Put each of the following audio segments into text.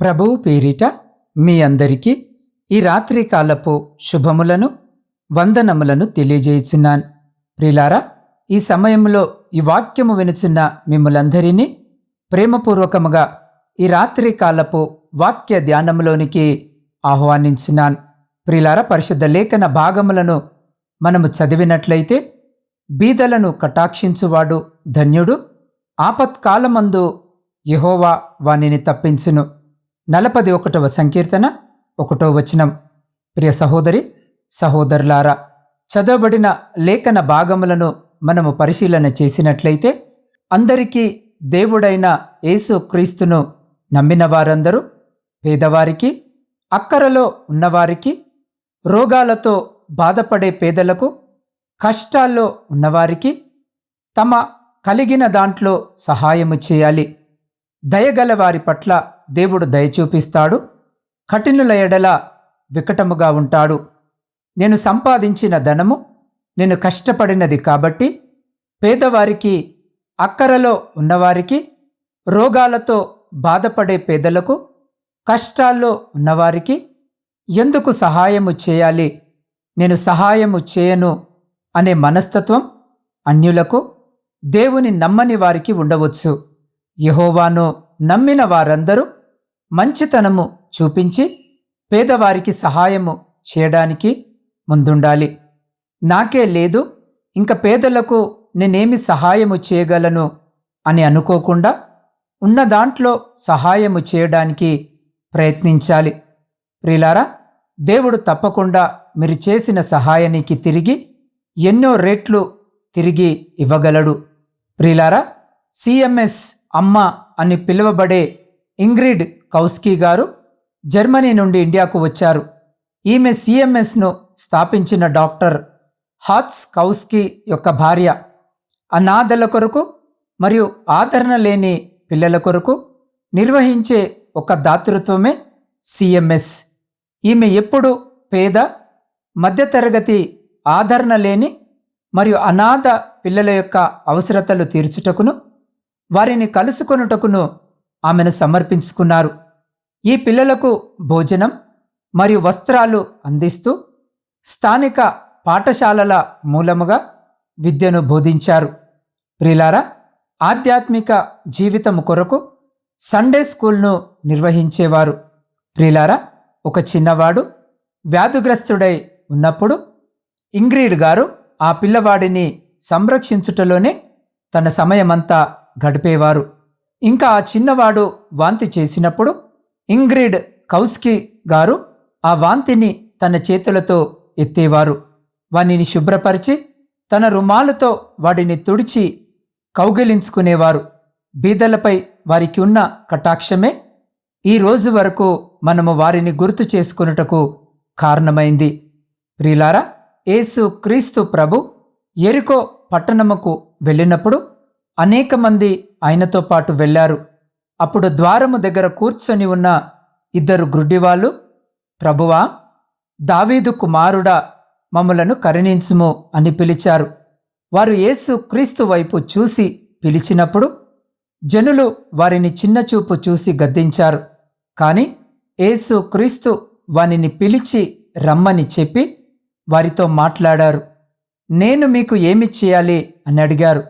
ప్రభువు పేరిట మీ అందరికీ ఈ రాత్రి కాలపు శుభములను వందనములను తెలియజేయుచున్నాను. ప్రిలారా ఈ సమయంలో ఈ వాక్యము వినుచున్న మిమ్మలందరినీ ప్రేమపూర్వకముగా ఈ రాత్రి కాలపు వాక్య ధ్యానములోనికి ఆహ్వానించున్నాను. ప్రిలార పరిశుద్ధ లేఖన భాగములను మనము చదివినట్లయితే బీదలను కటాక్షించువాడు ధన్యుడు ఆపత్కాలమందు యెహోవా వానిని తప్పించును. నలపది ఒకటవ సంకీర్తన ఒకటో వచనం. ప్రియ సహోదరి సహోదరులారా చదవబడిన లేఖన భాగములను మనము పరిశీలన చేసినట్లయితే అందరికీ దేవుడైన యేసు క్రీస్తును నమ్మిన వారందరూ పేదవారికి అక్కరలో ఉన్నవారికి రోగాలతో బాధపడే పేదలకు కష్టాల్లో ఉన్నవారికి తమ కలిగిన దాంట్లో సహాయము చేయాలి. దయగల వారి పట్ల దేవుడు దయ చూపిస్తాడు. కఠినుల ఎడల వికటముగా ఉంటాడు. నేను సంపాదించిన ధనము నేను కష్టపడినది కాబట్టి పేదవారికి అక్కరలో ఉన్నవారికి రోగాలతో బాధపడే పేదలకు కష్టాల్లో ఉన్నవారికి ఎందుకు సహాయము చేయాలి? నేను సహాయము చేయను అనే మనస్తత్వం అన్యులకు దేవుని నమ్మని వారికి ఉండవచ్చు. యహోవాను నమ్మిన వారందరూ మంచితనము చూపించి పేదవారికి సహాయము చేయడానికి ముందుండాలి. నాకే లేదు ఇంక పేదలకు నేనేమి సహాయము చేయగలను అని అనుకోకుండా ఉన్న దాంట్లో సహాయము చేయడానికి ప్రయత్నించాలి. ప్రిలారా దేవుడు తప్పకుండా మీరు చేసిన సహాయానికి తిరిగి ఎన్నో రేట్లు తిరిగి ఇవ్వగలడు. ప్రిలారా సిఎంఎస్ అమ్మ అని పిలువబడే ఇంగ్రిడ్ కౌస్కీ గారు జర్మనీ నుండి ఇండియాకు వచ్చారు. ఈమె సిఎంఎస్ను స్థాపించిన డాక్టర్ హాట్స్ కౌస్కీ యొక్క భార్య అనాథల కొరకు మరియు ఆదరణ లేని పిల్లల కొరకు నిర్వహించే ఒక దాతృత్వమే సిఎంఎస్. ఈమె ఎప్పుడు పేద మధ్యతరగతి ఆదరణ లేని మరియు అనాథ పిల్లల యొక్క అవసరతలు తీర్చుటకును వారిని కలుసుకొనుటకును ఆమెను సమర్పించుకున్నారు. ఈ పిల్లలకు భోజనం మరియు వస్త్రాలు అందిస్తూ స్థానిక పాఠశాలల మూలముగా విద్యను బోధించారు. ప్రిలారా ఆధ్యాత్మిక జీవితము కొరకు సండే స్కూల్ను నిర్వహించేవారు. ప్రిలారా ఒక చిన్నవాడు వ్యాధిగ్రస్తుడై ఉన్నప్పుడు ఇంగ్రీడ్ గారు ఆ పిల్లవాడిని సంరక్షించుటలోనే తన సమయమంతా గడిపేవారు. ఇంకా ఆ చిన్నవాడు వాంతి చేసినప్పుడు ఇంగ్రిడ్ కౌస్కి గారు ఆ వాంతిని తన చేతులతో ఎత్తేవారు. వానిని శుభ్రపరిచి తన రుమాలతో వాడిని తుడిచి కౌగిలించుకునేవారు. బీదలపై వారికి ఉన్న కటాక్షమే ఈ రోజు వరకు మనము వారిని గుర్తు చేసుకున్నటకు కారణమైంది. ప్రిలారా యేసు క్రీస్తు ప్రభు ఎరుకో పట్టణముకు వెళ్ళినప్పుడు అనేక మంది ఆయనతో పాటు వెళ్ళారు. అప్పుడు ద్వారము దగ్గర కూర్చొని ఉన్న ఇద్దరు గ్రుడ్డివాళ్ళు ప్రభువా దావీదు కుమారుడా మమ్మలను కరుణించుము అని పిలిచారు. వారు యేసు క్రీస్తు వైపు చూసి పిలిచినప్పుడు జనులు వారిని చిన్నచూపు చూసి గద్దించారు. కాని యేసు క్రీస్తు వానిని పిలిచి రమ్మని చెప్పి వారితో మాట్లాడారు. నేను మీకు ఏమి చేయాలి? అని అడిగారు.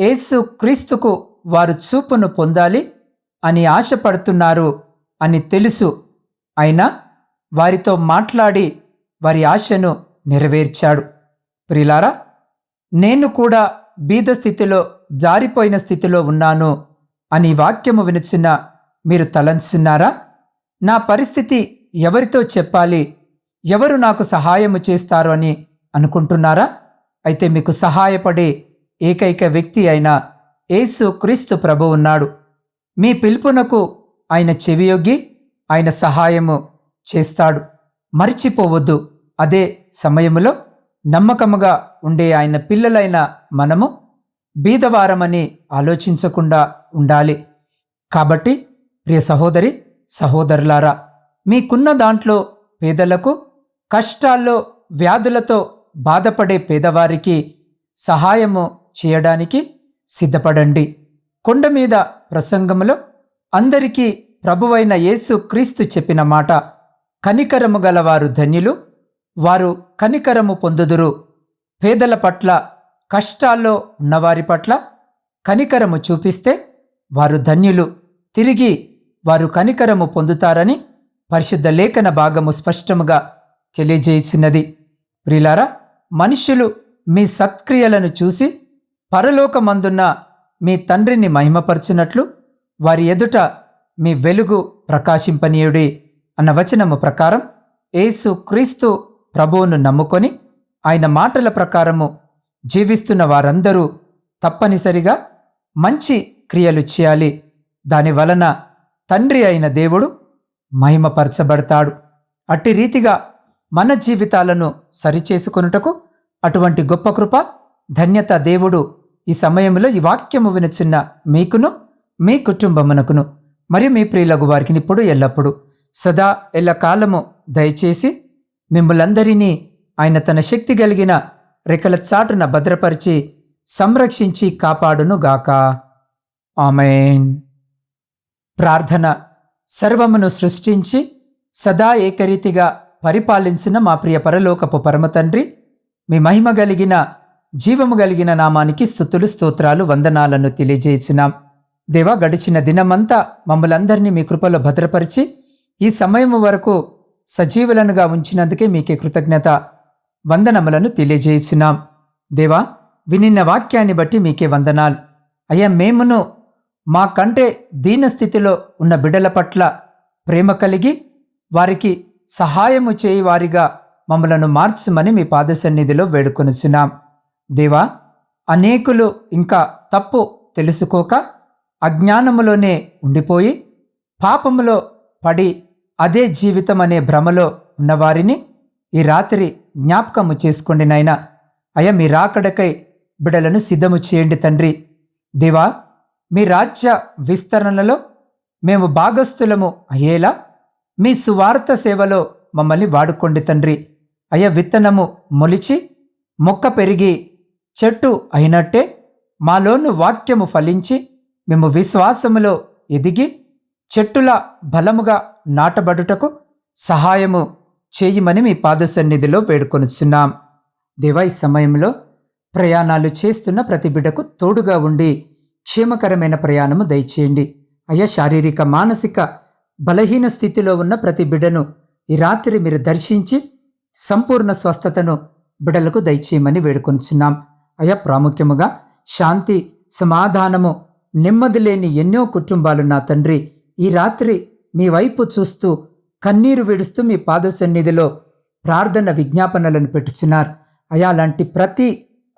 యేసు క్రీస్తుకు వారు చూపును పొందాలి అని ఆశపడుతున్నారు అని తెలుసు. అయినా వారితో మాట్లాడి వారి ఆశను నెరవేర్చాడు. ప్రిలారా నేను కూడా బీద స్థితిలో జారిపోయిన స్థితిలో ఉన్నాను అని వాక్యము వినుచున్న మీరు తలంచున్నారా? నా పరిస్థితి ఎవరితో చెప్పాలి? ఎవరు నాకు సహాయము చేస్తారు అని అనుకుంటున్నారా? అయితే మీకు సహాయపడే ఏకైక వ్యక్తి అయిన యేసు క్రీస్తు ప్రభు ఉన్నాడు. మీ పిలుపునకు ఆయన చెవియొగ్గి ఆయన సహాయము చేస్తాడు. మర్చిపోవద్దు. అదే సమయములో నమ్మకముగా ఉండే ఆయన పిల్లలైన మనము బీదవారమని ఆలోచించకుండా ఉండాలి. కాబట్టి ప్రియ సహోదరి సహోదరులారా మీకున్న దాంట్లో పేదలకు కష్టాల్లో వ్యాధులతో బాధపడే పేదవారికి సహాయము చేయడానికి సిద్ధపడండి. కొండ మీద ప్రసంగములో అందరికీ ప్రభువైన యేసు క్రీస్తు చెప్పిన మాట కనికరము గలవారు ధన్యులు వారు కనికరము పొందుదురు. పేదల పట్ల కష్టాల్లో ఉన్నవారి పట్ల కనికరము చూపిస్తే వారు ధన్యులు. తిరిగి వారు కనికరము పొందుతారని పరిశుద్ధ లేఖన భాగము స్పష్టముగా తెలియజేసినది ప్రిలారా మనుష్యులు మీ సత్క్రియలను చూసి పరలోకమందున్న మీ తండ్రిని మహిమపరచునట్లు వారి ఎదుట మీ వెలుగు ప్రకాశింపనీయుడి అన్న వచనము ప్రకారం యేసు క్రీస్తు ప్రభువును నమ్ముకొని ఆయన మాటల ప్రకారము జీవిస్తున్న వారందరూ తప్పనిసరిగా మంచి క్రియలు చేయాలి. దాని వలన తండ్రి అయిన దేవుడు మహిమపరచబడతాడు. అట్టి రీతిగా మన జీవితాలను సరిచేసుకొనుటకు అటువంటి గొప్ప కృప ధన్యత దేవుడు ఈ సమయంలో ఈ వాక్యము వినుచున్న మీకును మీ కుటుంబమునకును మరియు మీ ప్రియులకు వారికి ఇప్పుడు ఎల్లప్పుడూ సదా ఎల్లకాలము దయచేసి మిమ్మలందరినీ ఆయన తన శక్తి కలిగిన రెక్కల చాటున భద్రపరిచి సంరక్షించి కాపాడునుగాక. ఆమెన్. ప్రార్థన సర్వమును సృష్టించి సదా ఏకరీతిగా పరిపాలించిన మా ప్రియ పరలోకపు పరమతండ్రి మీ మహిమ కలిగిన జీవము కలిగిన నామానికి స్థుతులు స్తోత్రాలు వందనాలను తెలియజేసినాం దేవా గడిచిన దినమంతా మమ్మలందరినీ మీ కృపలో భద్రపరిచి ఈ సమయం వరకు సజీవులనుగా ఉంచినందుకే మీకే కృతజ్ఞత వందనములను తెలియజేసినాం దేవా వినిన్న వాక్యాన్ని బట్టి మీకే వందనాలు. అయ్యా మేమును మా కంటే దీనస్థితిలో ఉన్న బిడ్డల పట్ల ప్రేమ కలిగి వారికి సహాయము చేయి వారిగా మమ్మలను మార్చమని మీ పాద సన్నిధిలో వేడుకొనిచున్నాం. దేవా అనేకులు ఇంకా తప్పు తెలుసుకోక అజ్ఞానములోనే ఉండిపోయి పాపములో పడి అదే జీవితం అనే భ్రమలో ఉన్నవారిని ఈ రాత్రి జ్ఞాపకము చేసుకోండి నాయనా. అయ్యా మీ రాకడకై బిడలను సిద్ధము చేయండి తండ్రి. దేవా మీ రాజ్య విస్తరణలో మేము భాగస్థులము అయ్యేలా మీ సువార్త సేవలో మమ్మల్ని వాడుకోండి తండ్రి. అయ్యా విత్తనము మొలిచి మొక్క పెరిగి చెట్టు అయినట్టే మాలోను వాక్యము ఫలించి మేము విశ్వాసములో ఎదిగి చెట్టుల బలముగా నాటబడుటకు సహాయము చేయమని మీ పాద సన్నిధిలో వేడుకొనుచున్నాం. దివై సమయంలో ప్రయాణాలు చేస్తున్న ప్రతి బిడ్డకు తోడుగా ఉండి క్షేమకరమైన ప్రయాణము దయచేయండి. అయ్యా శారీరక మానసిక బలహీన స్థితిలో ఉన్న ప్రతి బిడ్డను ఈ రాత్రి మీరు దర్శించి సంపూర్ణ స్వస్థతను బిడలకు దయచేయమని వేడుకొనుచున్నాం. అయ్యా ప్రాముఖ్యముగా శాంతి సమాధానము నెమ్మది లేని ఎన్నో కుటుంబాలు నా తండ్రి. ఈ రాత్రి మీ వైపు చూస్తూ కన్నీరు విడుస్తూ మీ పాద సన్నిధిలో ప్రార్థన విజ్ఞాపనలను పెట్టుచున్నారు. అయా లాంటి ప్రతి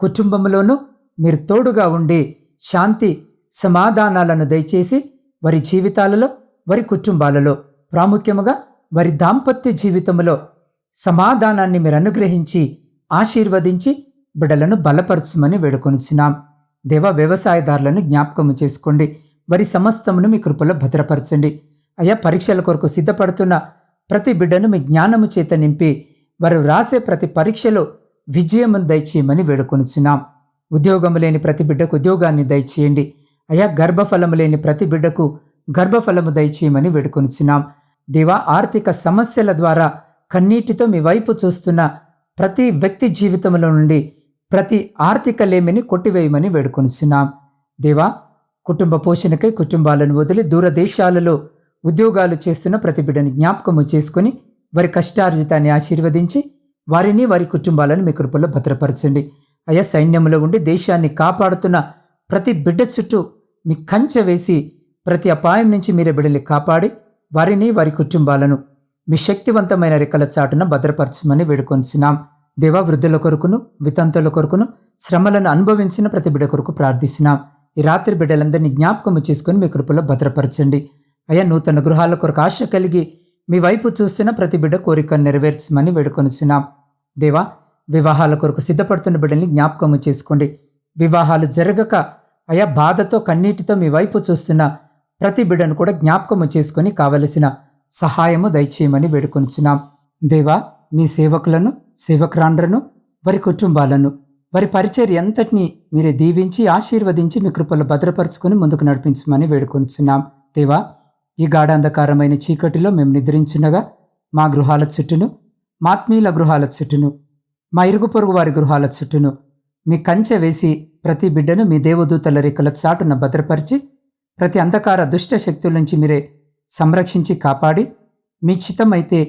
కుటుంబంలోనూ మీరు తోడుగా ఉండి శాంతి సమాధానాలను దయచేసి వారి జీవితాలలో వారి కుటుంబాలలో ప్రాముఖ్యముగా వారి దాంపత్య జీవితంలో సమాధానాన్ని మీరు అనుగ్రహించి ఆశీర్వదించి బిడలను బలపరచమని వేడుకొనిచ్చినాం దేవ వ్యవసాయదారులను జ్ఞాపకము చేసుకోండి. వారి సమస్తమును మీ కృపలో భద్రపరచండి. అయ్యా పరీక్షల కొరకు సిద్ధపడుతున్న ప్రతి బిడ్డను మీ జ్ఞానము చేత నింపి వారు రాసే ప్రతి పరీక్షలో విజయమును దయచేయమని వేడుకొనిచున్నాం. ఉద్యోగము లేని ప్రతి బిడ్డకు ఉద్యోగాన్ని దయచేయండి. అయా గర్భఫలము లేని ప్రతి బిడ్డకు గర్భఫలము దయచేయమని వేడుకొనిచున్నాం. దేవా ఆర్థిక సమస్యల ద్వారా కన్నీటితో మీ వైపు చూస్తున్న ప్రతి వ్యక్తి జీవితంలో నుండి ప్రతి ఆర్థిక లేమిని కొట్టివేయమని వేడుకొనిచున్నాం. దేవా కుటుంబ పోషణకై కుటుంబాలను వదిలి దూరదేశాలలో ఉద్యోగాలు చేస్తున్న ప్రతి బిడ్డని జ్ఞాపకము చేసుకుని వారి కష్టార్జితాన్ని ఆశీర్వదించి వారిని వారి కుటుంబాలను మీ కృపలో భద్రపరచండి. అయా సైన్యంలో ఉండి దేశాన్ని కాపాడుతున్న ప్రతి బిడ్డ చుట్టూ మీ కంచె వేసి ప్రతి అపాయం నుంచి మీరే బిడ్డల్ని కాపాడి వారిని వారి కుటుంబాలను మీ శక్తివంతమైన రెక్కల చాటున భద్రపరచమని వేడుకొంచున్నాం దేవా వృద్ధుల కొరకును వితంతుల కొరకును శ్రమలను అనుభవించిన ప్రతి బిడ్డ కొరకు ప్రార్థిస్తున్నాం. ఈ రాత్రి బిడ్డలందరినీ జ్ఞాపకము చేసుకుని మీ కృపలో భద్రపరచండి. అయ్యా నూతన గృహాల కొరకు ఆశ కలిగి మీ వైపు చూస్తున్న ప్రతి బిడ్డ కోరిక నెరవేర్చమని వేడుకొనిచున్నాం. దేవా వివాహాల కొరకు సిద్ధపడుతున్న బిడ్డల్ని జ్ఞాపకము చేసుకోండి. వివాహాలు జరగక అయా బాధతో కన్నీటితో మీ వైపు చూస్తున్న ప్రతి బిడ్డను కూడా జ్ఞాపకము చేసుకొని కావలసిన సహాయము దయచేయమని వేడుకొనిచున్నాం. దేవా మీ సేవకులను సేవకురాండ్రను వారి కుటుంబాలను వారి పరిచర్య అంతటినీ మీరే దీవించి ఆశీర్వదించి మీ కృపలు భద్రపరుచుకొని ముందుకు నడిపించమని వేడుకొనిచున్నాం దేవా ఈ గాఢాంధకారమైన చీకటిలో మేము నిద్రించుండగా మా గృహాల చుట్టూను మా ఆత్మీయుల గృహాల చుట్టూను మా ఇరుగు పొరుగు వారి గృహాల చుట్టూను మీ కంచె వేసి ప్రతి బిడ్డను మీ దేవదూతల రెక్కల చాటున భద్రపరిచి ప్రతి అంధకార దుష్ట శక్తుల నుంచి మీరే సంరక్షించి కాపాడి మీ చిత్తమైతే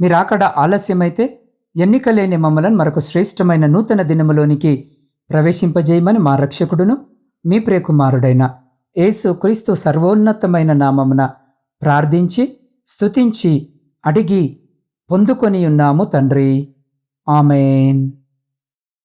మీరాకడ ఆలస్యమైతే ఎన్నిక లేని మమ్మలను మరొక శ్రేష్టమైన నూతన దినములోనికి ప్రవేశింపజేయమని మా రక్షకుడును మీ ప్రియకుమారుడైన యేసు క్రీస్తు సర్వోన్నతమైన నామమున ప్రార్థించి స్తుతించి అడిగి పొందుకొని ఉన్నాము తండ్రి. ఆమెన్.